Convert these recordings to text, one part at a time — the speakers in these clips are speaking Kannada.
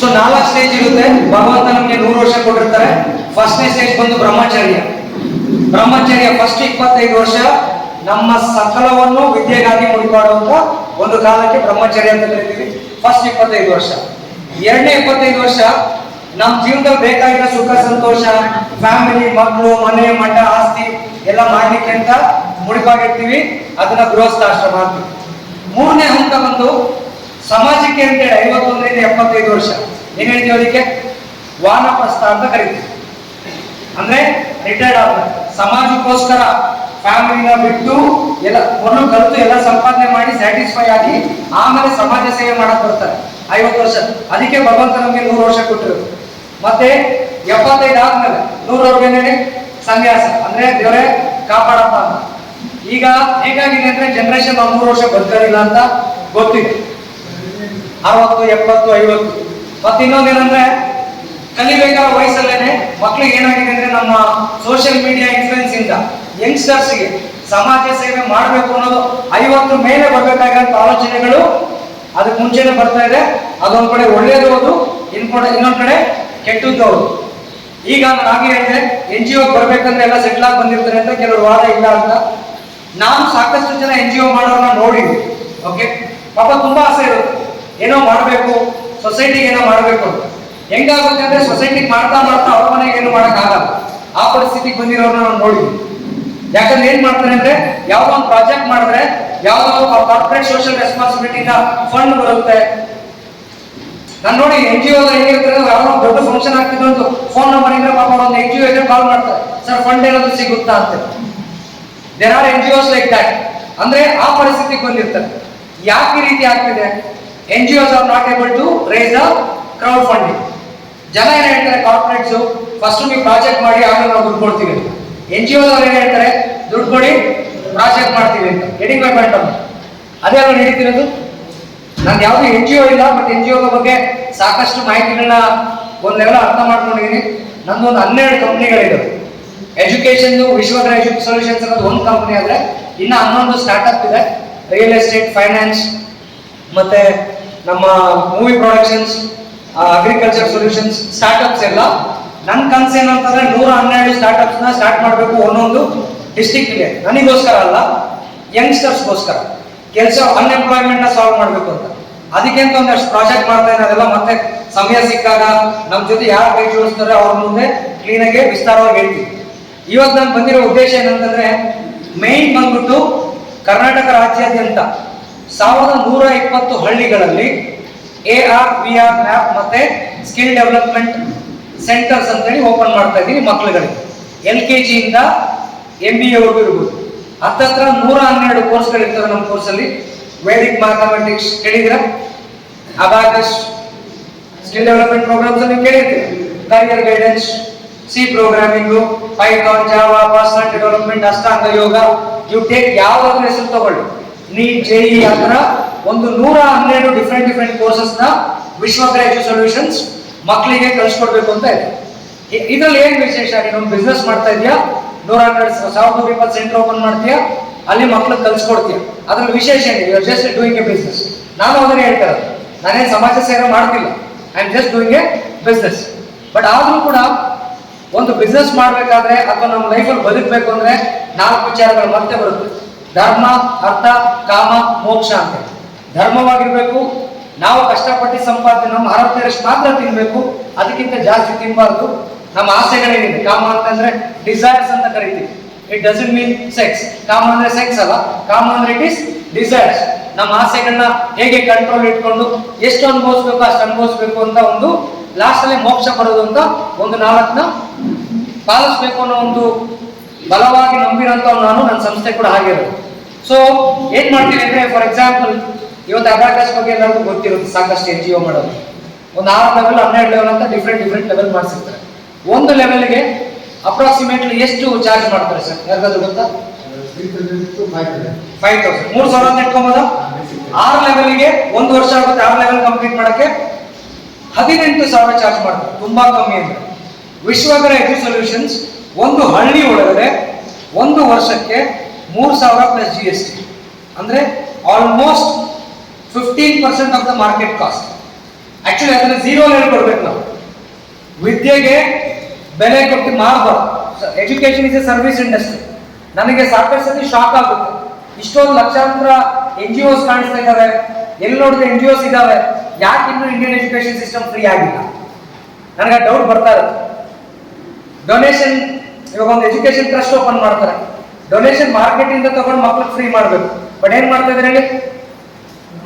ಸೊ ನಾಲ್ಕು ಸ್ಟೇಜ್ ಇರುತ್ತೆ. ಭಗವಂತ ನಮಗೆ ನೂರು ವರ್ಷ ಕೊಟ್ಟಿರ್ತಾರೆ. ಫಸ್ಟ್ನೇ ಸ್ಟೇಜ್ ಬಂದು ಬ್ರಹ್ಮಚರ್ಯ. ಬ್ರಹ್ಮಚರ್ಯ ಫಸ್ಟ್ ಇಪ್ಪತ್ತೈದು ವರ್ಷ ನಮ್ಮ ಸಕಲವನ್ನು ವಿದ್ಯೆಗಾಗಿ ಮುಡಿಪಾಡುವಂತ ಒಂದು ಕಾಲಕ್ಕೆ ಬ್ರಹ್ಮಚರ್ಯ ಅಂತ ಕರಿತೀವಿ. ಫಸ್ಟ್ ಇಪ್ಪತ್ತೈದು ವರ್ಷ. ಎರಡನೇ ಇಪ್ಪತ್ತೈದು ವರ್ಷ ನಮ್ಮ ಜೀವನದಲ್ಲಿ ಬೇಕಾಗಿರೋ ಸುಖ, ಸಂತೋಷ ಫ್ಯಾಮಿಲಿ ಮಕ್ಕಳು ಮನೆ, ಮಠ, ಆಸ್ತಿ ಎಲ್ಲ ಮಾಡ್ಲಿಕ್ಕೆ ಅಂತ ಮುಡಿಪಾಗಿರ್ತೀವಿ ಅದನ್ನ ಗೃಹಸ್ಥಾಶ್ರಮ ಅಂತೀವಿ ಮೂರನೇ ಹಂತ ಬಂದು ಸಮಾಜಕ್ಕೆ ಅಂತೇಳಿ ಐವತ್ತೊಂದರಿಂದ ಎಪ್ಪತ್ತೈದು ವರ್ಷ. ಏನ್ ಹೇಳ್ತೀವಿ ಅದಕ್ಕೆ ವಾನಪ್ರಸ್ಥ ಅಂತ ಕರಿತೀವಿ. ಅಂದ್ರೆ ರಿಟೈರ್ಡ್ ಆದ ಸಮಾಜಕ್ಕೋಸ್ಕರ ಫ್ಯಾಮಿಲಿನ ಬಿಟ್ಟು ಎಲ್ಲ ಮೊದಲು ಕಲಿತು ಎಲ್ಲ ಸಂಪಾದನೆ ಮಾಡಿ ಸ್ಯಾಟಿಸ್ಫೈ ಆಗಿ ಆಮೇಲೆ ಸಮಾಜ ಸೇವೆ ಮಾಡಕ್ ಬರ್ತಾರೆ. ಐವತ್ತು ವರ್ಷ. ಅದಕ್ಕೆ ಭಗವಂತ ನಮಗೆ ನೂರು ವರ್ಷ ಕೊಟ್ಟರು ಮತ್ತೆ ಎಪ್ಪತ್ತೈದು ಆದ್ಮೇಲೆ ನೂರವರೆಗೆ ಸನ್ಯಾಸ. ಅಂದ್ರೆ ದೇವರೇ ಕಾಪಾಡಪ್ಪ ಅಂತ. ಈಗ ಹೇಗಾಗಿದೆ ಅಂದ್ರೆ ಜನರೇಷನ್ ನಾವು ಮೂರು ವರ್ಷ ಬದುಕಲಿಲ್ಲ ಅಂತ ಗೊತ್ತಿದೆ ಅರವತ್ತು, ಎಪ್ಪತ್ತು, ಐವತ್ತು. ಮತ್ತೆ ಇನ್ನೊಂದೇನಂದ್ರೆ ಕಲಿಬೇಕಾದ ವಯಸ್ಸಲ್ಲೇನೆ ಮಕ್ಳಿಗೆ ಏನಾಗಿದೆ ಅಂದ್ರೆ ನಮ್ಮ ಸೋಷಿಯಲ್ ಮೀಡಿಯಾ ಇನ್ಫ್ಲೂಯೆನ್ಸ್ ಇಂದ ಯಂಗ್ಸ್ಟರ್ಸ್ಗೆ ಸಮಾಜ ಸೇವೆ ಮಾಡಬೇಕು ಅನ್ನೋದು ಐವತ್ತು ಮೇಲೆ ಬರ್ಬೇಕಾಗಿರೋ ಆಲೋಚನೆಗಳು ಅದಕ್ಕೆ ಮುಂಚೆನೆ ಬರ್ತಾ ಇದೆ. ಅದೊಂದ್ ಕಡೆ ಒಳ್ಳೇದು ಹೌದು ಇನ್ಕೊಂಡ ಕಡೆ ಇನ್ನೊಂದ್ ಕಡೆ ಕೆಟ್ಟದ್ದು ಹೌದು. ಈಗ ನಾನು ಹಾಗೆ ಹೇಳಿದೆ ಎನ್ ಜಿ ಒ ಬರ್ಬೇಕಂದ್ರೆ ಎಲ್ಲ ಸೆಟ್ಲ್ ಆಗಿ ಬಂದಿರ್ತಾರೆ ಅಂತ ಕೆಲವರು ವಾದ ಇಲ್ಲ ಅಂತ. ನಾನು ಸಾಕಷ್ಟು ಜನ ಎನ್ ಜಿ ಒ ಮಾಡೋರನ್ನ ನೋಡಿದ್ವಿ ಓಕೆ ಪಾಪ ತುಂಬಾ ಆಸೆ ಇರುತ್ತೆ. ಏನೋ ಮಾಡಬೇಕು ಸೊಸೈಟಿಗೆ ಏನೋ ಮಾಡಬೇಕು ಅಂತ. ಹೆಂಗಾಗುತ್ತೆ ಅಂದ್ರೆ ಸೊಸೈಟಿಗೆ ಮಾಡ್ತಾ ಮಾಡ್ತಾ ಅವ್ರ ಮನೆಗೆ ಏನು ಮಾಡೋಕ್ಕಾಗಲ್ಲ. ಆ ಪರಿಸ್ಥಿತಿಗೆ ಬಂದಿರೋರ್ನ ನಾನು ನೋಡಿದ್ವಿ ಯಾಕಂದ್ರೆ ಏನ್ ಮಾಡ್ತಾರೆ ಅಂದ್ರೆ, ಯಾವ್ದೋ ಒಂದು ಪ್ರಾಜೆಕ್ಟ್ ಮಾಡಿದ್ರೆ, ಯಾವ್ದೋ ಕಾರ್ಪೊರೇಟ್ ಸೋಷಿಯಲ್ ರೆಸ್ಪಾನ್ಸಿಬಿಲಿಟಿನ ಫಂಡ್ ಬರುತ್ತೆ. ನಾನು ನೋಡಿ ಎನ್ ಜಿ ಓ ಹೆಂಗಿರ್ತಾರೆ ಒಂದು ದೊಡ್ಡ ಫಂಕ್ಷನ್ ಆಗ್ತಿದ್ರು ಅಂತ ಫೋನ್ ನಂಬರ್ ಇದ್ರೆ ಪಾಪ ಒಂದು ಎನ್ ಜಿ ಒ ಇದ್ರೆ ಕಾಲ್ ಮಾಡ್ತಾರೆ. ಸರ್ ಫಂಡ್ ಏನಾದ್ರು ಸಿಗುತ್ತಾ? ಅಂತ. There are N G Os like that ಅಂದ್ರೆ ಆ ಪರಿಸ್ಥಿತಿಗೆ ಬಂದಿರ್ತಾರೆ. ಯಾಕೆ ಈ ರೀತಿ ಆಗ್ತಿದೆ? N G Os are not able to raise a crowd funding ಜನ ಏನ್ ಹೇಳ್ತಾರೆ ಕಾರ್ಪೊರೇಟ್ಸ್ ಫಸ್ಟ್ ನೀವು ಪ್ರಾಜೆಕ್ಟ್ ಮಾಡಿ, ಆಮೇಲೆ ನಾವು ದುಡ್ಡು ಕೊಡ್ತೀವಿ ಅಂತ. ಎನ್ ಜಿ ಒಸ್ ಅವ್ರು ಏನ್ ಹೇಳ್ತಾರೆ, ದುಡ್ಡು ಕೊಡಿ ಪ್ರಾಜೆಕ್ಟ್ ಮಾಡ್ತೀವಿ ಅಂತ. ಎಡಿಂಗ್ ಮೈ ಪಾಯಿಂಟ್ ಅದೇ ಅವ್ರು ನಡೀತಿರೋದು ನಾನು ಯಾವುದು ಎನ್ ಜಿ ಓ ಇಲ್ಲ ಬಟ್ ಎನ್ ಜಿ ಓ ಬಗ್ಗೆ ಸಾಕಷ್ಟು ಮಾಹಿತಿಗಳನ್ನ ಒಂದೆಲ್ಲ ಅರ್ಥ ಮಾಡ್ಕೊಂಡಿದ್ದೀನಿ ನಂದು ಒಂದು ಹನ್ನೆರಡು ಕಂಪ್ನಿಗಳಿದೆ ಎಜುಕೇಶನ್ ವಿಶ್ವಗ್ರ ಎಜುಕೇಶನ್ ಸೊಲ್ಯೂಷನ್ಸ್ ಅನ್ನೋದು ಒಂದು ಕಂಪ್ನಿ ಆದ್ರೆ, ಇನ್ನು ಹನ್ನೊಂದು ಸ್ಟಾರ್ಟ್ಅಪ್ ಇದೆ. ರಿಯಲ್ ಎಸ್ಟೇಟ್ ಫೈನಾನ್ಸ್ ಮತ್ತೆ ನಮ್ಮ movie productions agriculture solutions startups ಎಲ್ಲ ನನ್ನ ಕನ್ಸ್ ಏನಂತಂದ್ರೆ ನೂರ ಹನ್ನೆರಡು ನ ಸ್ಟಾರ್ಟ್ ಮಾಡಬೇಕು ಒಂದೊಂದು ಡಿಸ್ಟಿಕ್ ಇದೆ. ನನಗೋಸ್ಕರ ಅಲ್ಲ ಯಂಗ್ಸ್ಟರ್ಸ್ಗೋಸ್ಕರ ಕೆಲಸ ಅನ್ಎಂಪ್ಲಾಯ್ಮೆಂಟ್ನ ಸಾಲ್ವ್ ಮಾಡಬೇಕು ಅಂತ. ಅದಕ್ಕೆ ಅಂತ ಒಂದಷ್ಟು ಪ್ರಾಜೆಕ್ಟ್ ಮಾಡ್ತಾ ಇರೋದೆಲ್ಲ ಮತ್ತೆ ಸಮಯ ಸಿಕ್ಕಾಗ ನಮ್ಮ ಜೊತೆ ಯಾರು ಕೈ ಜೋಡಿಸ್ತಾರೆ ಅವ್ರ ಮುಂದೆ ಕ್ಲೀನಾಗಿ ವಿಸ್ತಾರವಾಗಿ ಹೇಳ್ತೀವಿ ಇವತ್ತು ನಾನು ಬಂದಿರೋ ಉದ್ದೇಶ ಏನಂತಂದ್ರೆ ಮೇನ್ ಬಂದ್ಬಿಟ್ಟು ಕರ್ನಾಟಕ ರಾಜ್ಯಾದ್ಯಂತ ಸಾವಿರದ ನೂರ ಇಪ್ಪತ್ತು ಹಳ್ಳಿಗಳಲ್ಲಿ A R V R map ಮತ್ತೆ ಸ್ಕಿಲ್ ಡೆವಲಪ್ಮೆಂಟ್ ಸೆಂಟರ್ಸ್ ಅಂತೇಳಿ ಓಪನ್ ಮಾಡ್ತಾ ಇದ್ದೀನಿ ಮಕ್ಕಳುಗಳಿಗೆ ಎಲ್ ಕೆ ಜಿಯಿಂದ ಎಂ ಬಿ ಎವರೆಗೂ ಇರ್ಬೋದು. ಹತ್ತತ್ರ ನೂರ ಹನ್ನೆರಡು ಕೋರ್ಸ್ಗಳಿರ್ತವೆ ನಮ್ಮ ಕೋರ್ಸಲ್ಲಿ. ವೇದಿಕ್ ಮ್ಯಾಥಮೆಟಿಕ್ಸ್ ಕೇಳಿದ್ರ ಅಬಾಕಸ್ ಸ್ಕಿಲ್ ಡೆವಲಪ್ಮೆಂಟ್ ಪ್ರೋಗ್ರಾಮ್ಸ್ ನೀವು ಕೇಳಿರ್ತೀರಿ career guidance C programming Python Java personal development Ashtanga yoga. You take ಯಾವ್ದಾದ್ರು ಹೆಸರು ತಗೊಳ್ಳಿ. ನೀಟ್ ಜೆಇ ಆ ಥರ ಒಂದು ನೂರ ಹನ್ನೆರಡು ಡಿಫ್ರೆಂಟ್ ಡಿಫ್ರೆಂಟ್ನ ವಿಶ್ವ ಎಜು ಸೊಲ್ಯೂಷನ್ಸ್ ಮಕ್ಕಳಿಗೆ ಕಲಿಸ್ಕೊಡ್ಬೇಕು ಅಂತ ಇದೆ. ಇದ್ರಲ್ಲಿ ಏನ್ ವಿಶೇಷ? ನೀನು ಬಿಸ್ನೆಸ್ ಮಾಡ್ತಾ ಇದೀಯಾ? ನೂರ ಹನ್ನೆರಡು ಸಾವಿರದ ಇಪ್ಪತ್ತು ಸೆಂಟರ್ ಓಪನ್ ಮಾಡ್ತೀಯಾ? ಅಲ್ಲಿ ಮಕ್ಳಿಗೆ ಕಲಿಸ್ಕೊಡ್ತೀಯ ಅದ್ರಲ್ಲಿ ವಿಶೇಷ ಏನಿದೆ? ಜಸ್ಟ್ ಡೂಯಿಂಗ್ ಎ ಬಿಸ್ನೆಸ್ ನಾನು ಅದನ್ನೇ ಹೇಳ್ತಾ ಇರೋದು. ನಾನೇನು ಸಮಾಜ ಸೇವೆ ಮಾಡ್ತಿಲ್ಲ. I am just doing a business but ಆದ್ರೂ ಕೂಡ ಒಂದು ಬಿಸ್ನೆಸ್ ಮಾಡ್ಬೇಕಾದ್ರೆ ಅಥವಾ ನಮ್ಮ ಲೈಫಲ್ಲಿ ಬದುಕಬೇಕು ಅಂದ್ರೆ ನಾಲ್ಕು ವಿಚಾರಗಳು ಮತ್ತೆ ಬರುತ್ತೆ. ಧರ್ಮ, ಅರ್ಥ, ಕಾಮ, ಮೋಕ್ಷ ಅಂತ. ಧರ್ಮವಾಗಿರ್ಬೇಕು, ನಾವು ಕಷ್ಟಪಟ್ಟು ಸಂಪಾದನೆ, ನಮ್ಮ ಆರೋಗ್ಯದಷ್ಟು ಮಾತ್ರ ತಿನ್ಬೇಕು, ಅದಕ್ಕಿಂತ ಜಾಸ್ತಿ ತಿನ್ಬಾರ್ದು. ನಮ್ಮ ಆಸೆಗಳೇನಿದೆ? ಕಾಮ ಅಂತಂದ್ರೆ ಡಿಸೈರ್ಸ್ ಅಂತ ಕರಿತೀವಿ. ಇಟ್ ಡಸಂಟ್ ಮೀನ್ ಸೆಕ್ಸ್ ಕಾಮ ಅಂದ್ರೆ ಸೆಕ್ಸ್ ಅಲ್ಲ. ಕಾಮ ಅಂದ್ರೆ ಇಟ್ ಇಸ್ ಡಿಸೈರ್ಸ್ ನಮ್ಮ ಆಸೆಗಳನ್ನ ಹೇಗೆ ಕಂಟ್ರೋಲ್ ಇಟ್ಕೊಂಡು ಎಷ್ಟು ಅನುಭವಿಸ್ಬೇಕು, ಅಷ್ಟು ಅನುಭವಿಸ್ಬೇಕು ಅಂತ ಒಂದು ಲಾಸ್ಟ್ ಅಲ್ಲಿ ಮೋಕ್ಷ ಪಡೋದು ಅಂತ ಒಂದು ನಾಲ್ಕನ್ನ ಪಾಲಿಸ್ಬೇಕು ಅನ್ನೋ ಒಂದು ಬಲವಾಗಿ ನಂಬಿರೋಂಥ ನಾನು, ನನ್ನ ಸಂಸ್ಥೆ ಕೂಡ ಆಗಿರೋದು ಸೊ ಏನ್ ಮಾಡ್ತೀನಿ ಅಂದ್ರೆ ಫಾರ್ ಎಕ್ಸಾಂಪಲ್ ಇವತ್ತು ಅಬಾಕಸ್ ಬಗ್ಗೆ ಎಲ್ಲರಿಗೂ ಗೊತ್ತಿರುತ್ತೆ, ಸಾಕಷ್ಟು ಎನ್ ಜಿ ಒ ಮಾಡೋದು ಒಂದು ಆರು ಲೆವೆಲ್ ಹನ್ನೆರಡು ಲೆವೆಲ್ ಅಂತ ಡಿಫ್ರೆಂಟ್ ಡಿಫ್ರೆಂಟ್ ಲೆವೆಲ್ ಮಾಡಿಸಿರ್ತಾರೆ. ಒಂದು ಲೆವೆಲ್ಗೆ ಅಪ್ರಾಕ್ಸಿಮೇಟ್ಲಿ ಎಷ್ಟು ಚಾರ್ಜ್ ಮಾಡ್ತಾರೆ ಸರ್ ಯಾರಿಗಾದ್ರೂ ಗೊತ್ತಾ? ಫೈವ್ ತೌಸಂಡ್ ಮೂರು ಸಾವಿರ ಅಂತ ಇಟ್ಕೊಂಬೋದ? ಆರು ಲೆವೆಲ್ಗೆ ಒಂದು ವರ್ಷ ಆಗುತ್ತೆ, ಆರು ಲೆವೆಲ್ ಕಂಪ್ಲೀಟ್ ಮಾಡಕ್ಕೆ ಹದಿನೆಂಟು ಸಾವಿರ ಚಾರ್ಜ್ ಮಾಡ್ತಾರೆ. ತುಂಬಾ ಕಮ್ಮಿ ಅಂದ್ರೆ. ವಿಶ್ವಕರ ಎಜು ಸೊಲ್ಯೂಷನ್ಸ್ ಒಂದು ಹಳ್ಳಿ ಒಳಗಡೆ ಒಂದು ವರ್ಷಕ್ಕೆ ಮೂರು ಸಾವಿರ ಪ್ಲಸ್ ಜಿ ಎಸ್ ಟಿ ಅಂದ್ರೆ almost fifteen percent of the market cost actually ಅದನ್ನ ಝೀರೋ ಹೇಳ್ಕೊಡ್ಬೇಕು ನಾವು. ವಿದ್ಯೆಗೆ ಬೆಲೆ ಕೊಟ್ಟು ಮಾಡಬಾರ್ದು education is a service industry ನನಗೆ ಸಾಕಷ್ಟು ಸತಿ ಶಾಕ್ ಆಗುತ್ತೆ. ಇಷ್ಟೊಂದು ಲಕ್ಷಾಂತರ ಎನ್ ಜಿ ಒಸ್ ಕಾಣಿಸ್ತಾ ಇದ್ದಾವೆ ಎಲ್ಲಿ ನೋಡಿದ್ರೆ ಎನ್ ಜಿ ಒಸ್ ಇದ್ದಾವೆ ಯಾಕೆ ಇನ್ನು ಇಂಡಿಯನ್ ಎಜುಕೇಶನ್ ಸಿಸ್ಟಮ್ ಫ್ರೀ ಆಗಿಲ್ಲ? ನನಗೆ ಡೌಟ್ ಬರ್ತಾ ಇರುತ್ತೆ. ಡೊನೇಷನ್ ಇವಾಗ ಒಂದು ಎಜುಕೇಶನ್ ಟ್ರಸ್ಟ್ ಓಪನ್ ಮಾಡ್ತಾರೆ. ಡೊನೇಷನ್ ಮಾರ್ಕೆಟ್ ಇಂದ ತಗೊಂಡು ಮಕ್ಳಿಗೆ ಫ್ರೀ ಮಾಡಬೇಕು. ಬಟ್ ಏನ್ ಮಾಡ್ತಾ ಇದ್ರೆ ಹೇಳಿ?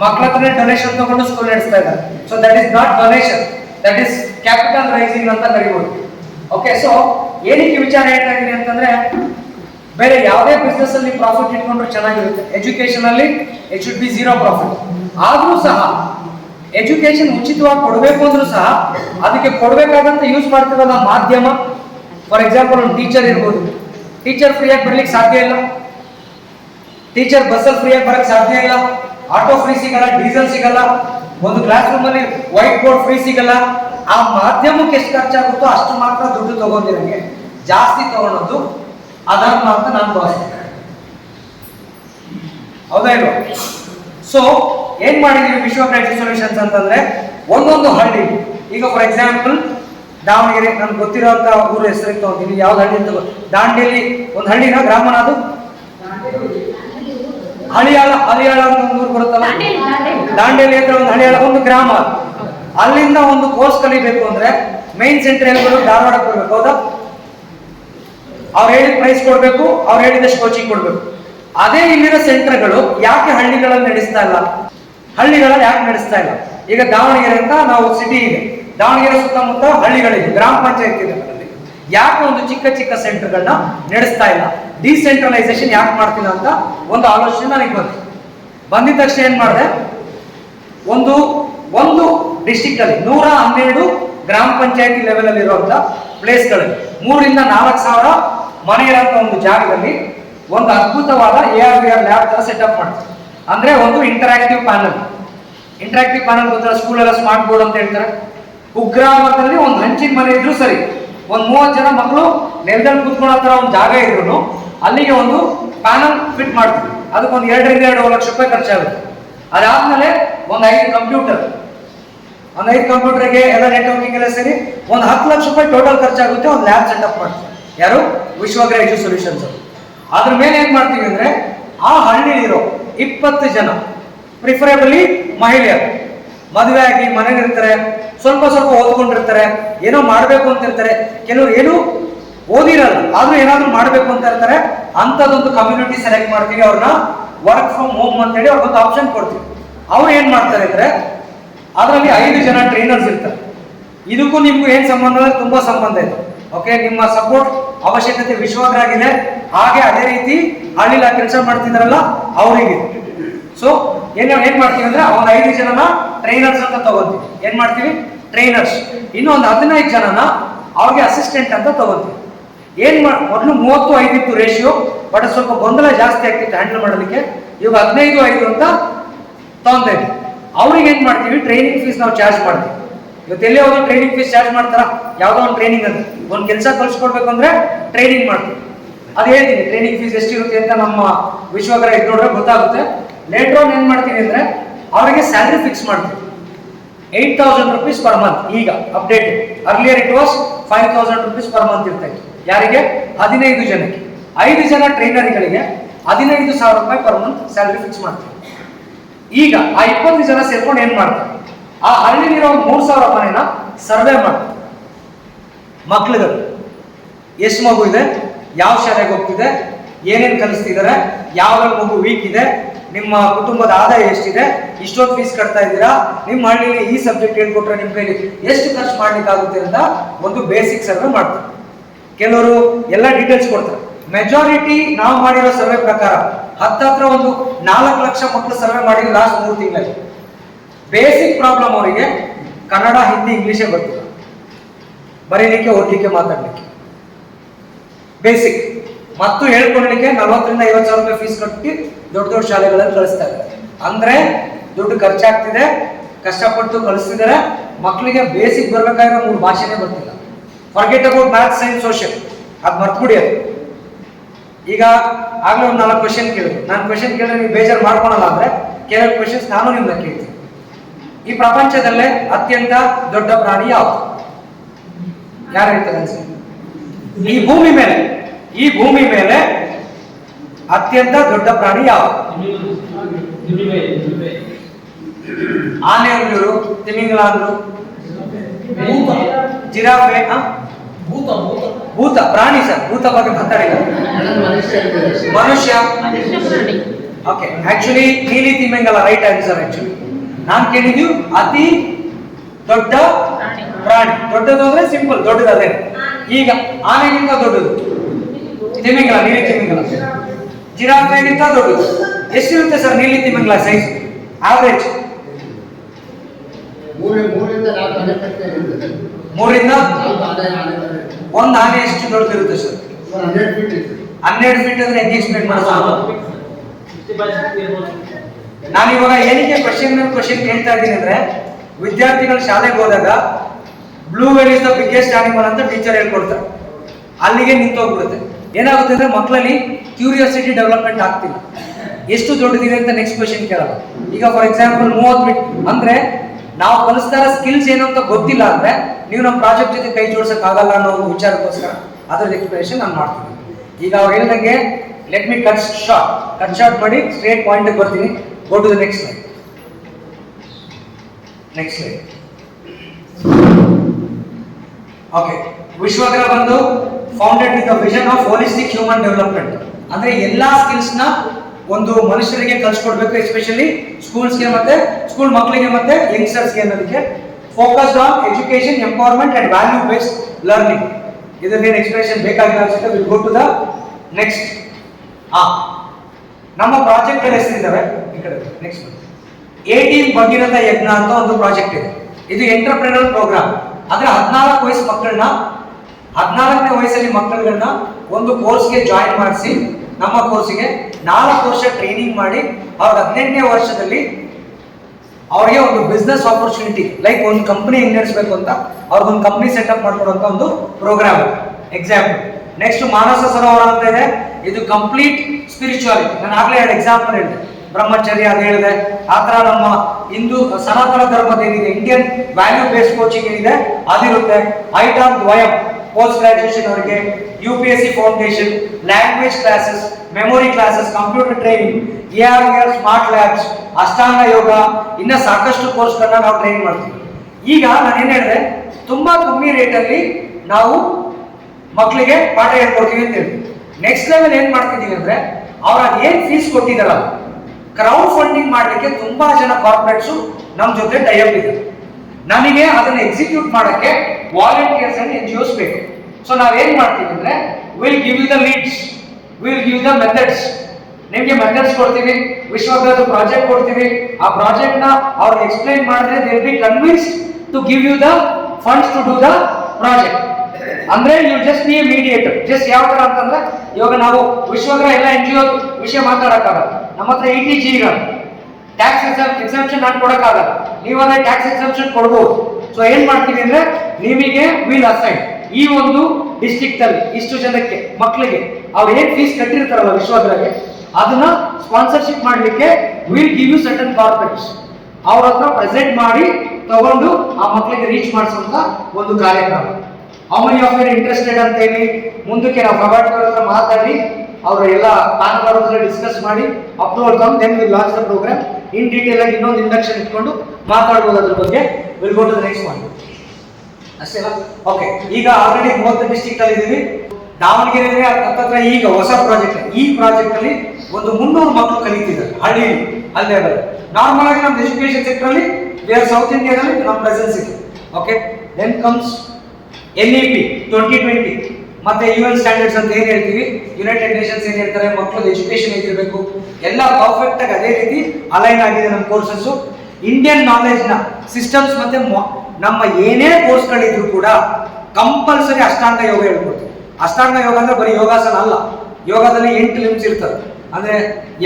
ಮಕ್ಳ ಹತ್ರನೇ ಡೊನೇಷನ್ ತಗೊಂಡು ಸ್ಕೂಲ್ ನಡೆಸ್ತಾ ಇದ್ದಾರೆ. So that is not donation that is capital raising ಅಂತ ಕರಿಬಹುದು ಓಕೆ ಸೊ ಏನಕ್ಕೆ ವಿಚಾರ ಹೇಳ್ತಾ ಇದ್ದೀನಿ ಅಂತಂದ್ರೆ, ಬೇರೆ ಯಾವುದೇ ಬಿಸ್ನೆಸ್ ಅಲ್ಲಿ ಪ್ರಾಫಿಟ್ ಇಟ್ಕೊಂಡ್ರು ಚೆನ್ನಾಗಿರುತ್ತೆ. ಎಜುಕೇಶನ್ ಅಲ್ಲಿ it should be zero profit ಆದ್ರೂ ಸಹ ಎಜುಕೇಶನ್ ಉಚಿತವಾಗಿ ಕೊಡಬೇಕು ಅಂದ್ರೂ ಸಹ, ಅದಕ್ಕೆ ಕೊಡಬೇಕಾದಂತ ಯೂಸ್ ಮಾಡ್ತಿರೋದ ಮಾಧ್ಯಮ. ಫಾರ್ ಎಕ್ಸಾಂಪಲ್ ಒಂದು ಟೀಚರ್ ಇರ್ಬೋದು. ಟೀಚರ್ ಫ್ರೀಯಾಗಿ ಬರ್ಲಿಕ್ಕೆ ಸಾಧ್ಯ ಇಲ್ಲ. ಟೀಚರ್ ಬಸ್ಸಲ್ಲಿ ಫ್ರೀಯಾಗಿ ಬರಕ್ಕೆ ಸಾಧ್ಯ ಇಲ್ಲ. ಆಟೋ ಫ್ರೀ ಸಿಗಲ್ಲ ಡೀಸೆಲ್ ಸಿಗಲ್ಲ. ಒಂದು ಕ್ಲಾಸ್ ರೂಮ್ ಅಲ್ಲಿ ವೈಟ್ ಬೋರ್ಡ್ ಫ್ರೀ ಸಿಗಲ್ಲ. ಆ ಮಾಧ್ಯಮಕ್ಕೆ ಎಷ್ಟು ಖರ್ಚಾಗುತ್ತೋ ಅಷ್ಟು ಮಾತ್ರ ದುಡ್ಡು ತಗೊಂಡಿರಂಗೆ ಜಾಸ್ತಿ ತಗೊಳೋದು ಅಧರ್ಮ ಅಂತ ನಾನು ಭಾವಿಸ್ತೇನೆ. ಹೌದಾ ಇಲ್ವಾ? ಸೊ ಏನ್ ಮಾಡಿದೀವಿ ವಿಶ್ವ ಕ್ರೈಸಿಸ್ ಸೊಲ್ಯೂಷನ್ಸ್ ಅಂತಂದ್ರೆ ಒಂದೊಂದು ಹಳ್ಳಿ. ಈಗ ಫಾರ್ ಎಕ್ಸಾಂಪಲ್ ದಾವಣಗೆರೆ, ನನ್ಗೆ ಗೊತ್ತಿರೋಂಥ ಊರ ಹೆಸರಿಗೆ ತಗೋತೀನಿ ಯಾವ್ದು ಹಳ್ಳಿ ಅಂತ. ದಾಂಡೇಲಿ, ಒಂದು ಹಳ್ಳಿನ ಗ್ರಾಮನ ಅದು? ಹಳಿಯಾಳ ಹಳಿಯಾಳ ಅಂತ ಒಂದು ಊರು ಬರುತ್ತಲ್ಲ? ದಾಂಡೇಲಿ ಅಂದ್ರೆ ಒಂದು ಹಳಿಯಾಳ, ಒಂದು ಗ್ರಾಮ ಅಲ್ಲಿಂದ ಒಂದು ಕೋರ್ಸ್ ಕಲಿಬೇಕು ಅಂದ್ರೆ ಮೈನ್ ಸೆಂಟರ್ ಎಲ್ಲಿ ಬರೋದು ಧಾರವಾಡಕ್ಕೆ ಬರ್ಬೇಕು, ಹೌದಾ? ಅವ್ರು ಹೇಳಿದ ಪ್ರೈಸ್ ಕೊಡ್ಬೇಕು, ಅವ್ರು ಹೇಳಿದಷ್ಟು ಕೋಚಿಂಗ್ ಕೊಡ್ಬೇಕು. ಅದೇ ಇಲ್ಲಿರೋ ಸೆಂಟರ್ಗಳು ಯಾಕೆ ಹಳ್ಳಿಗಳಲ್ಲಿ ನಡೆಸ್ತಾ ಇಲ್ಲ? ಹಳ್ಳಿಗಳಲ್ಲಿ ಯಾಕೆ ನಡೆಸ್ತಾ ಇಲ್ಲ? ಈಗ ದಾವಣಗೆರೆ ಅಂತ ನಾವು ಸಿಟಿ ಇದೆ. ದಾವಣಗೆರೆ ಸುತ್ತಮುತ್ತ ಹಳ್ಳಿಗಳಿದೆ, ಗ್ರಾಮ ಪಂಚಾಯತ್ ಯಾಕೆ ಒಂದು ಚಿಕ್ಕ ಚಿಕ್ಕ ಸೆಂಟರ್ಗಳನ್ನ ನಡೆಸ್ತಾ ಇಲ್ಲ? ಡಿಸೆಂಟ್ರಲೈಸೇಷನ್ ಯಾಕೆ ಮಾಡ್ತಿಲ್ಲ ಅಂತ ಒಂದು ಆಲೋಚನೆ ನನಗೆ ಬಂತು ಬಂದಿದ ತಕ್ಷಣ ಏನ್ ಮಾಡಿದೆ? ಒಂದು ಒಂದು ಡಿಸ್ಟಿಕ್ ಅಲ್ಲಿ ನೂರ ಹನ್ನೆರಡು ಗ್ರಾಮ ಪಂಚಾಯತಿ ಲೆವೆಲ್ ಅಲ್ಲಿ ಇರುವಂತ ಪ್ಲೇಸ್ಗಳಲ್ಲಿ ಮೂರಿಂದ ನಾಲ್ಕು ಸಾವಿರ ಮನೆ ಇರೋಂಥ ಒಂದು ಜಾಗದಲ್ಲಿ ಒಂದು ಅದ್ಭುತವಾದ A R V R lab ತರ ಸೆಟಪ್ ಮಾಡ್ತಾರೆ. ಅಂದ್ರೆ ಒಂದು interactive panel interactive panel school ಎಲ್ಲ ಸ್ಮಾರ್ಟ್ ಬೋರ್ಡ್ ಅಂತ ಹೇಳ್ತಾರೆ. ಕುಗ್ರಾಮದಲ್ಲಿ ಒಂದು ಹಂಚಿನ ಮನೆ ಇದ್ರು ಸರಿ. ಒಂದ್ ಮೂವತ್ತು ಜನ ಮಕ್ಕಳು ನೆಲದಲ್ಲಿ ಕುತ್ಕೊಳ್ಳೋ ತರ ಒಂದು ಜಾಗ ಇದ್ರು ಅಲ್ಲಿಗೆ ಒಂದು ಪ್ಯಾನಲ್ ಫಿಟ್ ಮಾಡ್ತೀವಿ. ಅದಕ್ಕೊಂದು ಎರಡರಿಂದ ಎರಡು ಲಕ್ಷ ರೂಪಾಯಿ ಖರ್ಚಾಗುತ್ತೆ. ಅದಾದ್ಮೇಲೆ ಒಂದು ಐದು ಕಂಪ್ಯೂಟರ್. ಒಂದು ಐದು ಕಂಪ್ಯೂಟರ್ಗೆ ಎಲ್ಲ ನೆಟ್ವರ್ಕಿಂಗ್ ಎಲ್ಲ ಸೇರಿ ಒಂದು ಹತ್ತು ಲಕ್ಷ ರೂಪಾಯಿ ಟೋಟಲ್ ಖರ್ಚಾಗುತ್ತೆ, ಒಂದು ಲ್ಯಾಬ್ ಸೆಟಪ್ ಮಾಡ್ತೀವಿ. ಯಾರು? ವಿಶ್ವಗ್ರಹ ಎಜು ಸೊಲ್ಯೂಷನ್ಸ್ ಅದ್ರ ಮೇಲೆ ಏನ್ ಮಾಡ್ತೀವಿ ಅಂದ್ರೆ ಆ ಹಳ್ಳಿಲಿರೋ ಇಪ್ಪತ್ತು ಜನ ಪ್ರಿಫರೇಬಲಿ ಮಹಿಳೆಯರು. ಮದುವೆ ಆಗಿ ಮನೆಗಿರ್ತಾರೆ ಸ್ವಲ್ಪ ಸ್ವಲ್ಪ ಓದ್ಕೊಂಡಿರ್ತಾರೆ, ಏನೋ ಮಾಡಬೇಕು ಅಂತ ಇರ್ತಾರೆ ಕೆಲವರು ಏನು ಓದಿರಲ್ಲ, ಆದ್ರೂ ಏನಾದ್ರೂ ಮಾಡಬೇಕು ಅಂತ ಇರ್ತಾರೆ. ಅಂತದೊಂದು ಕಮ್ಯುನಿಟಿ ಸೆಲೆಕ್ಟ್ ಮಾಡ್ತೀವಿ, ಅವ್ರನ್ನ ವರ್ಕ್ ಫ್ರಮ್ ಹೋಮ್ ಅಂತ ಹೇಳಿ ಅವ್ರಿಗೊಂದು ಆಪ್ಷನ್ ಕೊಡ್ತೀವಿ. ಅವ್ರು ಏನ್ ಮಾಡ್ತಾರೆ ಅಂದ್ರೆ, ಅದರಲ್ಲಿ ಐದು ಜನ ಟ್ರೈನರ್ಸ್ ಇರ್ತಾರೆ. ಇದಕ್ಕೂ ನಿಮ್ಗೂ ಏನ್ ಸಂಬಂಧ ಅಂದ್ರೆ ತುಂಬಾ ಸಂಬಂಧ ಇದೆ. ಓಕೆ ನಿಮ್ಮ ಸಪೋರ್ಟ್ ಅವಶ್ಯಕತೆ ವಿಶ್ವಾಗ್ರಾಗಿದೆ ಹಾಗೆ ಅದೇ ರೀತಿ ಹಳ್ಳಿಲ ಕೆಲಸ ಮಾಡ್ತಿದ್ರಲ್ಲ ಅವರಿಗೆ ಸೊ ಏನ್ ಏನ್ ಮಾಡ್ತೀವಿ ಅಂದ್ರೆ ಒಂದು ಐದು ಜನನ ಟ್ರೈನರ್ಸ್ ಅಂತ ತಗೋತೀವಿ. ಏನ್ ಮಾಡ್ತೀವಿ? ಟ್ರೈನರ್ಸ್ ಇನ್ನು ಒಂದು ಹದಿನೈದು ಜನನ ಅವ್ರಿಗೆ ಅಸಿಸ್ಟೆಂಟ್ ಅಂತ ತಗೋತೀವಿ. ಏನ್ ಮೊದಲು ಮೂವತ್ತು ಐದು ಇತ್ತು ರೇಷಿಯೋ ಬಟ್ ಸ್ವಲ್ಪ ಗೊಂದಲ ಜಾಸ್ತಿ ಆಗ್ತಿತ್ತು ಹ್ಯಾಂಡಲ್ ಮಾಡೋದಕ್ಕೆ ಇವಾಗ ಹದಿನೈದು ಐದು ಅಂತ ತಗೊಂತ ಇದ್ವಿ ಅವ್ರಿಗೆ ಏನ್ ಮಾಡ್ತೀವಿ? ಟ್ರೈನಿಂಗ್ ಫೀಸ್ ನಾವು ಚಾರ್ಜ್ ಮಾಡ್ತೀವಿ. ಇವತ್ತು ಎಲ್ಲೇ ಟ್ರೈನಿಂಗ್ ಫೀಸ್ ಚಾರ್ಜ್ ಮಾಡ್ತಾರ? ಯಾವುದೋ ಒಂದು ಟ್ರೈನಿಂಗ್ ಅಂತ ಒಂದು ಕೆಲಸ ಕಲ್ಸ್ಕೊಡ್ಬೇಕು ಅಂದ್ರೆ ಟ್ರೈನಿಂಗ್ ಮಾಡ್ತೀವಿ. ಅದು ಹೇಳ್ತೀನಿ ಟ್ರೈನಿಂಗ್ ಫೀಸ್ ಎಷ್ಟಿರುತ್ತೆ ಅಂತ ನಮ್ಮ ವಿಶ್ವಗ್ರಹ ಇದ್ ನೋಡ್ರೆ ಗೊತ್ತಾಗುತ್ತೆ. ಲೇಟರ್ ಆನ್ ಏನ್ ಮಾಡ್ತೀವಿ ಅಂದ್ರೆ ಅವರಿಗೆ ಸ್ಯಾಲ್ರಿ ಫಿಕ್ಸ್ ಮಾಡ್ತೀವಿ eight thousand rupees per month ಈಗ update earlier it was five thousand rupees per month ಇರ್ತಾ ಯಾರಿಗೆ? ಹದಿನೈದು ಜನಕ್ಕೆ. ಐದು ಜನ ಟ್ರೈನರ್ಗಳಿಗೆ ಹದಿನೈದು ಸಾವಿರ ರೂಪಾಯಿ ಪರ್ ಮಂತ್ ಸ್ಯಾಲ್ರಿ ಫಿಕ್ಸ್ ಮಾಡ್ತೀವಿ ಈಗ ಆ ಇಪ್ಪತ್ತು ಜನ ಸೇರ್ಕೊಂಡು ಏನು ಮಾಡ್ತಾರೆ? ಆ ಹಳ್ಳಿಲಿರೋ ಮೂರು ಸಾವಿರ ರೂಪಾಯಿನ ಸರ್ವೆ ಮಾಡ್ತಾರೆ. ಮಕ್ಳುಗಳು, ಎಷ್ಟು ಮಗು ಇದೆ? ಯಾವ ಶಾಲೆಗೆ ಹೋಗ್ತಿದೆ? ಏನೇನು ಕಲಿಸ್ತಿದ್ದಾರೆ? ಯಾವ ಮಗು ವೀಕ್ ಇದೆ? ನಿಮ್ಮ ಕುಟುಂಬದ ಆದಾಯ ಎಷ್ಟಿದೆ, ಇಷ್ಟೊಂದು ಫೀಸ್ ಕಟ್ತಾ ಇದ್ದೀರಾ? ನಿಮ್ಮ ಹಳ್ಳಿಲಿ ಈ ಸಬ್ಜೆಕ್ಟ್ ಹೇಳ್ಕೊಟ್ರೆ ನಿಮ್ಮ ಕೈಲಿ ಎಷ್ಟು ಖರ್ಚು ಮಾಡ್ಲಿಕ್ಕಾಗುತ್ತೆ ಅಂತ ಒಂದು ಬೇಸಿಕ್ ಸರ್ವೆ ಮಾಡ್ತಾರೆ. ಕೆಲವರು ಎಲ್ಲ ಡೀಟೇಲ್ಸ್ ಕೊಡ್ತಾರೆ. ಮೆಜಾರಿಟಿ ನಾವು ಮಾಡಿರೋ ಸರ್ವೆ ಪ್ರಕಾರ ಹತ್ತತ್ರ ಒಂದು ನಾಲ್ಕು ಲಕ್ಷ ಮಕ್ಕಳು ಸರ್ವೆ ಮಾಡಿದ್ರು ಲಾಸ್ಟ್ ಮೂರು ತಿಂಗಳಲ್ಲಿ. ಬೇಸಿಕ್ ಪ್ರಾಬ್ಲಮ್ ಅವರಿಗೆ ಕನ್ನಡ, ಹಿಂದಿ ಇಂಗ್ಲೀಷೇ ಬರ್ತಿಲ್ಲ ಬರೀಲಿಕ್ಕೆ, ಓದಲಿಕ್ಕೆ, ಮಾತಾಡಲಿಕ್ಕೆ. ಬೇಸಿಕ್ ಮತ್ತು ಹೇಳ್ಕೊಡ್ಲಿಕ್ಕೆ ನಲವತ್ತರಿಂದ ಐವತ್ತು ಸಾವಿರ ರೂಪಾಯಿ ಫೀಸ್ ಕಟ್ಟಿ ದೊಡ್ಡ ದೊಡ್ಡ ಶಾಲೆಗಳಲ್ಲಿ ಕಳಿಸ್ತಾ ಇದ್ದಾರೆ. ಅಂದ್ರೆ ದುಡ್ಡು ಖರ್ಚಾಗ್ತಿದೆ, ಕಷ್ಟಪಟ್ಟು ಕಳಿಸ್ತಿದ್ದಾರೆ. ಮಕ್ಕಳಿಗೆ ಬೇಸಿಕ್ ಬರ್ಬೇಕಾಗಿರೋ ಮೂರು ಭಾಷೆನೇ ಬರ್ತಿಲ್ಲ. Forget about maths science social ಅದು ಮರ್ತ್ಬಿಡಿ ಅದು. ಈಗ ಆಗ್ಲೇ ಒಂದು ನಾಲ್ಕು ಕ್ವಶನ್ ಕೇಳಿದ್ರು. ನಾನು ಕ್ವಶನ್ ಕೇಳಿದ್ರೆ ನೀವು ಬೇಜಾರು ಮಾಡ್ಕೊಳಲ್ಲ ಅಂದ್ರೆ ಕೆಲವು ಕ್ವಶನ್ಸ್ ನಾನು ನಿಮ್ಮ ಕೇಳ್ತೀನಿ. ಈ ಪ್ರಪಂಚದಲ್ಲೇ ಅತ್ಯಂತ ದೊಡ್ಡ ಪ್ರಾಣಿ ಯಾವುದು? ಯಾರು ಹೇಳ್ತಾರೆ ಈ ಭೂಮಿ ಮೇಲೆ. ಈ ಭೂಮಿ ಮೇಲೆ ಅತ್ಯಂತ ದೊಡ್ಡ ಪ್ರಾಣಿ ಯಾವುದು ಆನೆ ಅಂದ್ರು ತಿಮಿಂಗಲ ಅಂದ್ರು ಜಿರಾಫೆ ಭೂತ ಭೂತ. ಭೂತ ಪ್ರಾಣಿ ಸರ್ ಭೂತ ಬಗ್ಗೆ ಬರ್ತಾರೆ ಮನುಷ್ಯ. ಓಕೆ ಆಕ್ಚುಲಿ ನೀಲಿ ತಿಮಿಂಗಲ ರೈಟ್ ಆನ್ಸರ್ ಆಕ್ಚುಲಿ ನಾನ್ ಕೇಳಿದ್ದು ಅತಿ ದೊಡ್ಡ ಪ್ರಾಣಿ. ದೊಡ್ಡದು ಅಂದ್ರೆ ಸಿಂಪಲ್ ದೊಡ್ಡದು ಅದೇ ಈಗ ಆನೆಗಿಂತ ದೊಡ್ಡದು. ತಿಮಿಂಗಲ ನೀಲಿ ತಿಮಿಂಗಲ. ಜಿರಾಫೆಗಿಂತ ದೊಡ್ಡದು. ಎಷ್ಟಿರುತ್ತೆ ಸರ್ ನೀಲಿ ತಿಮಿಂಗಲ ಸೈಜ್ ಆವರೇಜ್ ಮೂರು ಮೂರಿಂದ. ಒಂದು ಆನೆ ಎಷ್ಟು ದೊಡ್ಡದಿರುತ್ತೆ ಸರ್? ಹನ್ನೆರಡು ಫೀಟ್ ಅಂದ್ರೆ ಎಂಗೇಜ್ಮೆಂಟ್ ಮಾಡ್ತಾ ನಾನಿವಾಗ ನಾನು ಇವಾಗ ಏನಕ್ಕೆ ಕ್ವಶನ್ ಮೇಲೆ ಕ್ವಶನ್ ಕೇಳ್ತಾ ಇದ್ದೀನಿ ಅಂದ್ರೆ ವಿದ್ಯಾರ್ಥಿಗಳು ಶಾಲೆಗೆ ಹೋದಾಗ blue whale is the biggest animal ಅಂತ ಟೀಚರ್ ಹೇಳ್ಕೊಡ್ತಾರೆ. ಅಲ್ಲಿಗೆ ನಿಂತೋಗ್ಬಿಡುತ್ತೆ. ಏನಾಗುತ್ತೆ ಅಂದ್ರೆ ಮಕ್ಕಳಲ್ಲಿ ಕ್ಯೂರಿಯಾಸಿಟಿ ಡೆವಲಪ್ಮೆಂಟ್ ಆಗ್ತಿಲ್ಲ. ಎಷ್ಟು ದೊಡ್ಡದಿದೆ ಅಂತ ನೆಕ್ಸ್ಟ್ ಕ್ವೆಶನ್ ಕೇಳೋದು ಈಗ ಫಾರ್ ಎಕ್ಸಾಂಪಲ್ ಮೂವತ್ತು ಮಿನಿಟ್ ಅಂದ್ರೆ ನಾವು ಕಲಿಸ್ತಾ ಇರೋ ಸ್ಕಿಲ್ಸ್ ಏನು ಅಂತ ಗೊತ್ತಿಲ್ಲ ಅಂದ್ರೆ ನೀವು ನಮ್ಮ ಪ್ರಾಜೆಕ್ಟ್ ಜೊತೆ ಕೈ ಆಗಲ್ಲ ಅನ್ನೋ ವಿಚಾರಕ್ಕೋಸ್ಕರ ಅದರ ಎಕ್ಸ್ಪ್ಲನೇಷನ್ ನಾನು ಮಾಡ್ತೀನಿ. ಈಗ ಅವ್ರು ಹೇಳಿದಂಗೆ let me cut short cut short ಮಾಡಿ ಸ್ಟ್ರೇಟ್ ಪಾಯಿಂಟ್ ಬರ್ತೀನಿ. Go to the next slide next slide okay Vishwagraha ಬಂದು founded with vision of holistic human development ಅಂದ್ರೆ ಎಲ್ಲಾ ಸ್ಕಿಲ್ಸ್ನ ಒಂದು ಮನುಷ್ಯರಿಗೆ ಕಲಿಸ್ಕೊಡ್ಬೇಕು ಎಸ್ಪೆಷಲಿ ಸ್ಕೂಲ್ಸ್ಗೆ ಮತ್ತೆ ಸ್ಕೂಲ್ ಮಕ್ಕಳಿಗೆ ಮತ್ತೆ ಯಂಗ್ಸ್ಟರ್ಸ್ಗೆ ಅನ್ನೋದಕ್ಕೆ. Focused on education empowerment and value based learning ಇದರಲ್ಲಿ ಎಕ್ಸ್ಪ್ರೆಷನ್ ಬೇಕಾಗಿಲ್ಲ ಅನ್ಸುತ್ತೆ? Will go to the next ah, ನಮ್ಮ ಪ್ರಾಜೆಕ್ಟ್ ಹೆಸರಿದ್ದಾವೆ. ಈ ಕಡೆ ನೆಕ್ಸ್ಟ್ ಏಟೀನ್ ಭಗೀರಥ ಯಜ್ಞ ಅಂತ ಒಂದು ಪ್ರಾಜೆಕ್ಟ್ ಇದೆ. ಇದು ಎಂಟರ್ಪ್ರಿನರ್ ಪ್ರೋಗ್ರಾಮ್ ಅಂದ್ರೆ ಹದಿನಾಲ್ಕು ವಯಸ್ಸು ಮಕ್ಕಳನ್ನ ಹದಿನಾಲ್ಕನೇ ವಯಸ್ಸಲ್ಲಿ ಮಕ್ಕಳುಗಳನ್ನ ಒಂದು ಕೋರ್ಸ್ಗೆ ಜಾಯಿನ್ ಮಾಡಿಸಿ, ನಮ್ಮ ಕೋರ್ಸಿಗೆ ನಾಲ್ಕು ವರ್ಷ ಟ್ರೈನಿಂಗ್ ಮಾಡಿ, ಅವ್ರ ಹದಿನೆಂಟನೇ ವರ್ಷದಲ್ಲಿ ಅವ್ರಿಗೆ ಒಂದು ಬಿಸ್ನೆಸ್ ಆಪರ್ಚುನಿಟಿ ಲೈಕ್ ಒಂದು ಕಂಪನಿ ಹೆಂಗ್ ನಡೆಸಬೇಕು ಅಂತ ಅವ್ರಿಗೊಂದು ಕಂಪನಿ ಸೆಟಪ್ ಮಾಡ್ಕೊಡುವಂತ ಒಂದು program example next Manasa Sarovara ಅಂತ ಇದೆ. ಇದು ಕಂಪ್ಲೀಟ್ ಸ್ಪಿರಿಚುವಾಲಿಟಿ ನಾನು ಆಗ್ಲೇ ಎರಡು ಎಕ್ಸಾಂಪಲ್ ಹೇಳಿದೆ. ಬ್ರಹ್ಮಚರ್ಯ ಅದು ಹೇಳಿದೆ. ಆ ಥರ ನಮ್ಮ ಹಿಂದೂ ಸನಾತನ ಧರ್ಮದ ಏನಿದೆ ಇಂಡಿಯನ್ ವ್ಯಾಲ್ಯೂ ಬೇಸ್ ಕೋಚಿಂಗ್ ಏನಿದೆ, ಅದಿರುತ್ತೆ. ಐಟಾನ್ ದ್ವಯಂ ಪೋಸ್ಟ್ ಗ್ರಾಜುಯೇಷನ್ ಅವರಿಗೆ U P S C foundation language classes memory classes computer training A R R smart labs Ashtanga yoga ಇನ್ನ ಸಾಕಷ್ಟು ಕೋರ್ಸ್ಗಳನ್ನ ನಾವು ಟ್ರೈನ್ ಮಾಡ್ತೀವಿ. ಈಗ ನಾನು ಏನು ಹೇಳಿದೆ, ತುಂಬಾ ಕಮ್ಮಿ ರೇಟಲ್ಲಿ ನಾವು ಮಕ್ಕಳಿಗೆ ಪಾಠ ಹೇಳ್ಕೊಡ್ತೀವಿ ಅಂತ ಹೇಳಿ ನೆಕ್ಸ್ಟ್ ಲೆವೆಲ್ ಏನು ಮಾಡ್ತಿದ್ದೀವಿ ಅಂದ್ರೆ, ಅವ್ರ ಏನು ಫೀಸ್ ಕೊಟ್ಟಿದಾರಲ್ಲ ಕ್ರೌಡ್ ಫಂಡಿಂಗ್ ಮಾಡ್ಲಿಕ್ಕೆ ತುಂಬಾ ಜನ ಕಾರ್ಪೊರೇಟ್ಸ್ ನಮ್ಮ ಜೊತೆ ಟೈಅಪ್ ಇದೆ ನನಗೆ ಅದನ್ನ ಎಕ್ಸಿಕ್ಯೂಟ್ ಮಾಡಕ್ಕೆ volunteers and N G Os ಬೇಕು ಸೊ ನಾವೇನ್ ಮಾಡ್ತೀವಿ ಅಂದ್ರೆ will give you the leads will give the methods ನಿಮಗೆ ಮೆಥಡ್ಸ್ ಕೊಡ್ತೀವಿ ವಿಶ್ವದ ಪ್ರಾಜೆಕ್ಟ್ ಕೊಡ್ತೀವಿ. ಆ ಪ್ರಾಜೆಕ್ಟ್ನ ಅವ್ರಿಗೆ ಎಕ್ಸ್ಪ್ಲೈನ್ ಮಾಡಿದ್ರೆ they be convince to give you the funds to do the project ಅಂದ್ರೆ you just be mediator just ಯಾವ ತರ ಅಂತಂದ್ರೆ, ಇವಾಗ ನಾವು ವಿಶ್ವಗ್ರಹ ಎಲ್ಲ ಎನ್ ಜಿ ಓ ವಿಷಯ ಮಾತಾಡಕ್ಕಾಗಲ್ಲ. ನಮ್ಮ ಹತ್ರ ಇ ಟಿ ಜಿಗಳು ಟ್ಯಾಕ್ಸ್ ಎಕ್ಸೆಪ್ಷನ್ ನಾನು ಕೊಡೋಕ್ಕಾಗಲ್ಲ ನೀವನ್ನ ಟ್ಯಾಕ್ಸ್ ಎಕ್ಸೆಪ್ಷನ್ ಕೊಡ್ಬೋದು. ಸೊ ಏನ್ ಮಾಡ್ತೀವಿ ಅಂದ್ರೆ ನಿಮಗೆ ವಿಲ್ ಅಸೈನ್ ಈ ಒಂದು ಡಿಸ್ಟ್ರಿಕ್ಟ್ ಅಲ್ಲಿ ಇಷ್ಟು ಜನಕ್ಕೆ ಮಕ್ಕಳಿಗೆ ಅವ್ರು ಏನ್ ಫೀಸ್ ಕಟ್ಟಿರ್ತಾರಲ್ಲ ವಿಶ್ವದ್ರಾಗೆ ಅದನ್ನ ಸ್ಪಾನ್ಸರ್ಶಿಪ್ ಮಾಡ್ಲಿಕ್ಕೆ will give you certain corporates ಅವ್ರ ಹತ್ರ ಪ್ರೆಸೆಂಟ್ ಮಾಡಿ ತಗೊಂಡು ಆ ಮಕ್ಕಳಿಗೆ ರೀಚ್ ಮಾಡಿಸುವಂತ ಒಂದು ಕಾರ್ಯಕ್ರಮ. ಅವನಿ ಆಫ್ ಯರ್ ಇಂಟ್ರೆಸ್ಟೆಡ್ ಅಂತ ಹೇಳಿ ಮುಂದಕ್ಕೆ ನಾವು ಪ್ರಭಾಕರ್ ಹತ್ರ ಮಾತಾಡಿ, ಅವರ ಎಲ್ಲ ಪ್ಯಾನಲ್ ಅವ್ರ ಡಿಸ್ಕಸ್ ಮಾಡಿ ಅಪ್ರೂವಲ್ ತಂದು then will launch the program in detail ಆಗಿ ಇನ್ನೊಂದು ಇಂಡಕ್ಷನ್ ಇಟ್ಕೊಂಡು ಮಾತಾಡ್ಬೋದು ಅದ್ರ ಬಗ್ಗೆ. Will go to next one okay ಈಗ ಆಲ್ರೆಡಿ ಮೂವತ್ತು ಡಿಸ್ಟಿಕ್ ಅಲ್ಲಿ ಇದೀವಿ. ದಾವಣಗೆರೆ ಹತ್ತತ್ರ ಈಗ ಹೊಸ ಪ್ರಾಜೆಕ್ಟ್ ಈ ಪ್ರಾಜೆಕ್ಟ್ ಅಲ್ಲಿ ಒಂದು ಮುನ್ನೂರು ಮಕ್ಕಳು ಕಲಿತಿದ್ದಾರೆ ಹಳ್ಳಿ ಅಲ್ಲೇ ನಾರ್ಮಲ್ ಆಗಿ ನಮ್ಮ ಎಜುಕೇಶನ್ ಸೆಕ್ಟರ್ ಅಲ್ಲಿ ಬೇರೆ ಸೌತ್ ಇಂಡಿಯಾದಲ್ಲಿ ನಮ್ಮ ಪ್ರೆಸೆನ್ಸ್ ಇದೆ. Okay then comes N E P twenty twenty ಮತ್ತೆ ಯು ಎನ್ ಸ್ಟ್ಯಾಂಡರ್ಡ್ಸ್ ಅಂತ ಏನ್ ಹೇಳ್ತೀವಿ? ಯುನೈಟೆಡ್ ನೇಷನ್ಸ್ ಏನ್ ಹೇಳ್ತಾರೆ? ಮಕ್ಕಳು ಎಜುಕೇಶನ್ ಹೇಗಿರ್ಬೇಕು? ಎಲ್ಲ ಪರ್ಫೆಕ್ಟ್ ಆಗಿ ಅದೇ ರೀತಿ ಅಲೈನ್ ಆಗಿದೆ ನಮ್ಮ ಕೋರ್ಸಸ್ ಇಂಡಿಯನ್ ನಾಲೆಜ್ನ ಸಿಸ್ಟಮ್ಸ್ ಮತ್ತೆ ನಮ್ಮ ಏನೇ ಕೋರ್ಸ್ಗಳಿದ್ರು ಕೂಡ ಕಂಪಲ್ಸರಿ ಅಷ್ಟಾಂಗ ಯೋಗ ಹೇಳ್ಕೊಡ್ತೀವಿ. ಅಷ್ಟಾಂಗ ಯೋಗ ಅಂದ್ರೆ ಬರೀ ಯೋಗಾಸನ ಅಲ್ಲ. ಯೋಗದಲ್ಲಿ ಎಂಟು ಲಿಮ್ಸ್ ಇರ್ತದೆ ಅಂದ್ರೆ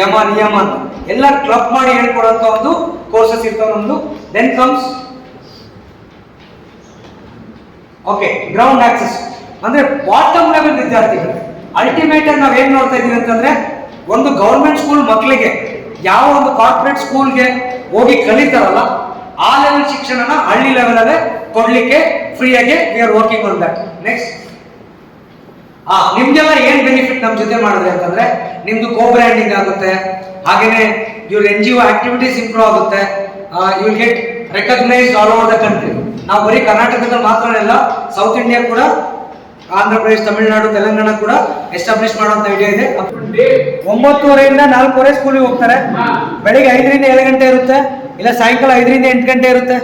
ಯಮ, ನಿಯಮ ಅಂತ. ಎಲ್ಲ ಕ್ಲಬ್ ಮಾಡಿ ಹೇಳ್ಕೊಡುವಂತ ಒಂದು ಕೋರ್ಸಸ್ ಇರ್ತಾವ ನಮ್ದು. Then comes okay ground access ಅಂದ್ರೆ ಬಾಟಮ್ ಲೆವೆಲ್ ವಿದ್ಯಾರ್ಥಿಗಳು. ಅಲ್ಟಿಮೇಟ್ ಆಗಿ ನಾವ್ ಏನ್ ನೋಡ್ತಾ ಇದೀವಿ ಅಂತಂದ್ರೆ, ಒಂದು ಗೌರ್ಮೆಂಟ್ ಸ್ಕೂಲ್ ಮಕ್ಕಳಿಗೆ ಯಾವ ಒಂದು ಕಾರ್ಪೊರೇಟ್ ಸ್ಕೂಲ್ಗೆ ಹೋಗಿ ಕಲಿತಾರಲ್ಲ, ಆ ಲೆವೆಲ್ ಶಿಕ್ಷಣನ ಹಳ್ಳಿ ಲೆವೆಲ್ ಅಲ್ಲೇ ಕೊಡ್ಲಿಕ್ಕೆ ಫ್ರೀಯಾಗಿ we are working on that next ah, ನಿಮ್ಗೆಲ್ಲ ಏನ್ ಬೆನಿಫಿಟ್ ನಮ್ಮ ಜೊತೆ ಮಾಡಿದ್ರೆ ಅಂತಂದ್ರೆ, ನಿಮ್ದು ಕೋ ಬ್ರ್ಯಾಂಡಿಂಗ್ ಆಗುತ್ತೆ, ಹಾಗೇನೆ ಇವ್ರ N G O activities improve ಆಗುತ್ತೆ you get recognised all over the country ನಾವು ಬರೀ ಕರ್ನಾಟಕದಲ್ಲಿ ಮಾತ್ರ ಅಲ್ಲ ಸೌತ್ ಇಂಡಿಯಾ ಕೂಡ ಆಂಧ್ರ ಪ್ರದೇಶ, ತಮಿಳುನಾಡು, ತೆಲಂಗಾಣ ಕೂಡ ಎಸ್ಟಾಬ್ಲಿಷ್ ಮಾಡುವಂತ ಐಡಿಯಾ ಇದೆ. ಒಂಬತ್ತುವರೆಯಿಂದ ನಾಲ್ಕೂವರೆ ಸ್ಕೂಲಿಗೆ ಹೋಗ್ತಾರೆ. ಬೆಳಿಗ್ಗೆ ಐದರಿಂದ ಏಳು ಗಂಟೆ ಇರುತ್ತೆ. ಇಲ್ಲ ಸಾಯಂಕಾಲ ಐದರಿಂದ ಎಂಟು ಗಂಟೆ ಇರುತ್ತೆ.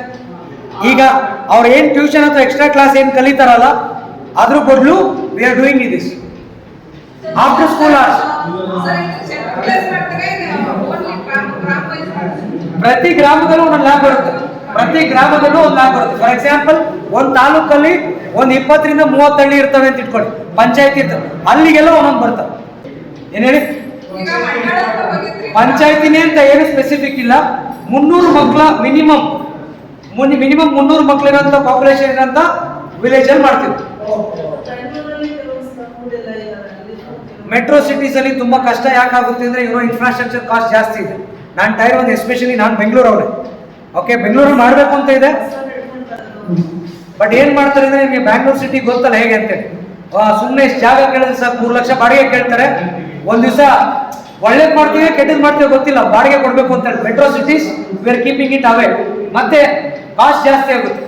ಈಗ ಅವ್ರು ಏನ್ ಟ್ಯೂಷನ್ ಅಥವಾ ಎಕ್ಸ್ಟ್ರಾ ಕ್ಲಾಸ್ ಏನು ಕಲಿತಾರಲ್ಲ, ಅದ್ರ ಬದಲು we are doing this after school hours ಪ್ರತಿ ಗ್ರಾಮದಲ್ಲೂ ಒಂದೊಂದು ಲ್ಯಾಬ್ ಬರುತ್ತೆ. ಪ್ರತಿ ಗ್ರಾಮದಲ್ಲೂ ಒಂದು ಲ್ಯಾಬ್ ಬರುತ್ತೆ. ಫಾರ್ ಎಕ್ಸಾಂಪಲ್ ಒಂದು ತಾಲೂಕಲ್ಲಿ ಒಂದು ಇಪ್ಪತ್ತರಿಂದ ಮೂವತ್ತು ಹಳ್ಳಿ ಇರ್ತವೆ ಅಂತ ಇಟ್ಕೊಳ್ಳಿ. ಪಂಚಾಯತಿ ಅಲ್ಲಿಗೆಲ್ಲ ಒಂದೊಂದು ಬರ್ತಾರೆ ಏನ್ ಹೇಳಿ? ಪಂಚಾಯತಿನೇ ಅಂತ ಏನು ಸ್ಪೆಸಿಫಿಕ್ ಇಲ್ಲ. ಮುನ್ನೂರು ಮಕ್ಕಳ ಮಿನಿಮಮ್ ಮಿನಿಮಮ್ ಮುನ್ನೂರು ಮಕ್ಕಳಿರೋಂಥ ಪಾಪ್ಯುಲೇಷನ್ ಇರೋಂಥ ವಿಲೇಜ್ ಅಲ್ಲಿ ಮಾಡ್ತೀವಿ. ಮೆಟ್ರೋ ಸಿಟೀಸ್ ಅಲ್ಲಿ ತುಂಬಾ ಕಷ್ಟ ಯಾಕಾಗುತ್ತೆ ಅಂದ್ರೆ ಇರೋ ಇನ್ಫ್ರಾಸ್ಟ್ರಕ್ಚರ್ ಕಾಸ್ಟ್ ಜಾಸ್ತಿ ಇದೆ. ನಾನು ಟೈರ್ ಒಂದು ಎಸ್ಪೆಷಲಿ ನಾನು ಬೆಂಗಳೂರು ಓಕೆ ಬೆಂಗಳೂರು ಮಾಡಬೇಕು ಅಂತ ಇದೆ. ಬಟ್ ಏನ್ ಮಾಡ್ತಾರೆ ಅಂದ್ರೆ ನಿಮಗೆ ಬ್ಯಾಂಗ್ಳೂರ್ ಸಿಟಿ ಗೊತ್ತಲ್ಲ ಹೇಗೆ ಅಂತೇಳಿ ಸುಮ್ಮನೆ ಇಷ್ಟು ಜಾಗ ಕೇಳಿದ್ರೆ ಸರ್ ಮೂರು ಲಕ್ಷ ಬಾಡಿಗೆ ಕೇಳ್ತಾರೆ. ಒಂದ್ ದಿವಸ ಒಳ್ಳೇದ್ ಮಾಡ್ತೀವಿ, ಕೆಟ್ಟದ್ ಮಾಡ್ತೀವಿ ಗೊತ್ತಿಲ್ಲ. ಬಾಡಿಗೆ ಕೊಡ್ಬೇಕು ಅಂತ ಹೇಳಿ. Metro cities we are keeping it away ಮತ್ತೆ ಕಾಸ್ಟ್ ಜಾಸ್ತಿ ಆಗುತ್ತೆ.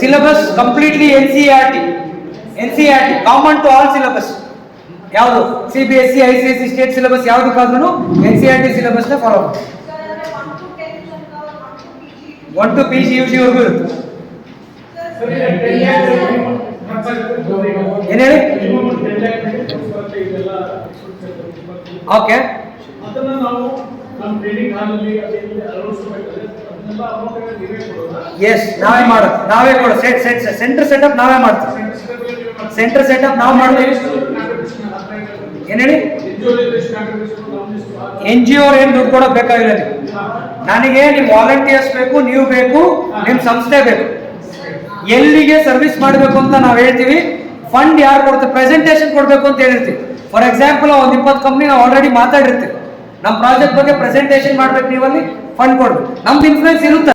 Syllabus completely N C R T N C R T common to all syllabus ಯಾವುದು? C B S C I C S C state syllabus ಯಾವುದಕ್ಕಾದ್ರೂ N C R T ಸಿಲೆಬಸ್ನ ಫಾಲೋ ಮಾಡಿ one to P G U G ವರೆಗೂ ಇರುತ್ತೆ ಏನ್ ಹೇಳಿ ಓಕೆ ಅದನ್ನ ನಾವು ನಮ್ಮ ಟ್ರೈನಿಂಗ್ ಹಾಲಲ್ಲಿ ಅದೆಲ್ಲ ಅಳವಡಿಸಬೇಕಾದ್ರೆ ಅದನ್ನೆಲ್ಲ ಅಮೌಂಟ್ ನೀವೇ ಕೊಡೋದಾ ಎಸ್ ನಾವೇ ಮಾಡೋದು ನಾವೇ ಕೊಡೋ ಸೆಟ್ ಸೆಟ್ ಸೆಂಟರ್ ಸೆಟಪ್ ನಾವೇ ಮಾಡ್ತೀವಿ. ಸೆಂಟರ್ ಸೆಟಪ್ ನಾವು ಮಾಡ್ತೀವಿ. ಏನ್ ಹೇಳಿ? ಎನ್ ಜಿ ಅವ್ರು ಏನು ದುಡ್ಡು ಕೊಡೋದು ಬೇಕಾಗಿಲ್ಲ ನನಗೆ ನಿಮ್ ವಾಲಂಟಿಯರ್ಸ್ ಬೇಕು, ನೀವು ಬೇಕು, ನಿಮ್ ಸಂಸ್ಥೆ ಬೇಕು. ಎಲ್ಲಿಗೆ ಸರ್ವಿಸ್ ಮಾಡಬೇಕು ಅಂತ ನಾವು ಹೇಳ್ತೀವಿ. ಫಂಡ್ ಯಾರು ಕೊಡ್ತೀವಿ ಪ್ರೆಸೆಂಟೇಷನ್ ಕೊಡ್ಬೇಕು ಅಂತ ಹೇಳಿರ್ತೀವಿ. ಫಾರ್ ಎಕ್ಸಾಂಪಲ್ ಒಂದು ಇಪ್ಪತ್ತು ಕಂಪ್ನಿ ನಾವು ಆಲ್ರೆಡಿ ಮಾತಾಡಿರ್ತೀವಿ. ನಮ್ಮ ಪ್ರಾಜೆಕ್ಟ್ ಬಗ್ಗೆ ಪ್ರೆಸೆಂಟೇಷನ್ ಮಾಡ್ಬೇಕು ನೀವಲ್ಲಿ ಫಂಡ್ ಕೊಡ್ಬೇಕು. ನಮ್ದು ಇನ್ಫ್ಲೂಯೆನ್ಸ್ ಇರುತ್ತೆ.